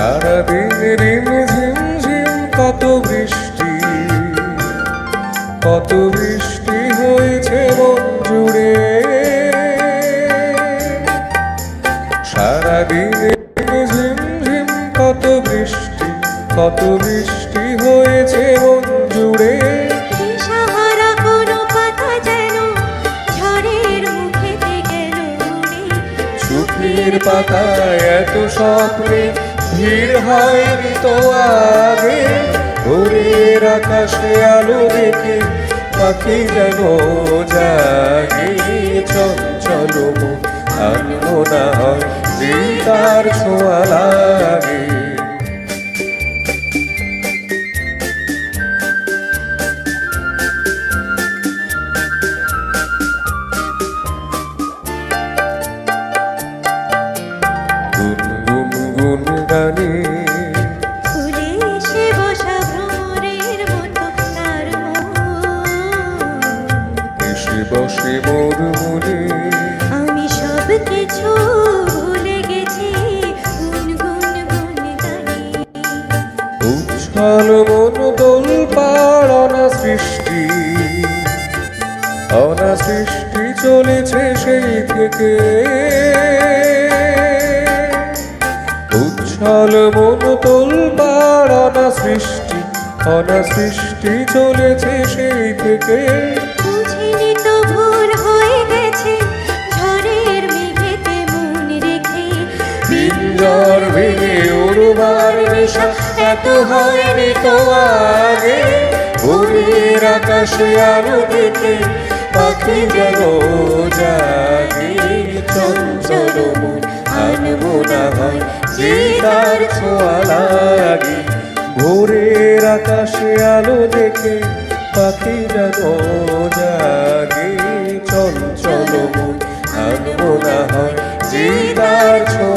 সারাদিন রিম কত বৃষ্টি কত বৃষ্টি হয়েছে মন জুড়ে। সারাদিন রিম কত বৃষ্টি কত বৃষ্টি হয়েছে মন জুড়ে। পাতায় এত স্বপ্নে ভিড় হয় তো আগে, ভোরের আকাশে আলো দেখে পাখি যেন জাগে, চঞ্চল মন আনমনা হয় তার ছোঁয়া মোর মনে। আমি সব কিছু ভুলে গেছি গুন গুন গুন। উচ্ছল মন দোল পাড়না সৃষ্টি অনা সৃষ্টি চলেছে সেই থেকে। উচ্ছল মন তোল পাড়না সৃষ্টি অনা সৃষ্টি চলেছে সেই থেকে। নেশা এত হয়নি আকাশে দেখে পাখি যেন জাগে। চঞ্চল মন আনমনা হয় যে তার ছোঁয়া লাগে। ভোরের আকাশে আলো দেখে পাখি যেন জাগে। চঞ্চল মন আনমনা হয় যে তার ছোঁয়া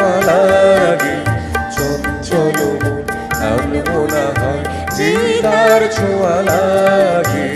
হয় গীতার ছোঁয়া লাগে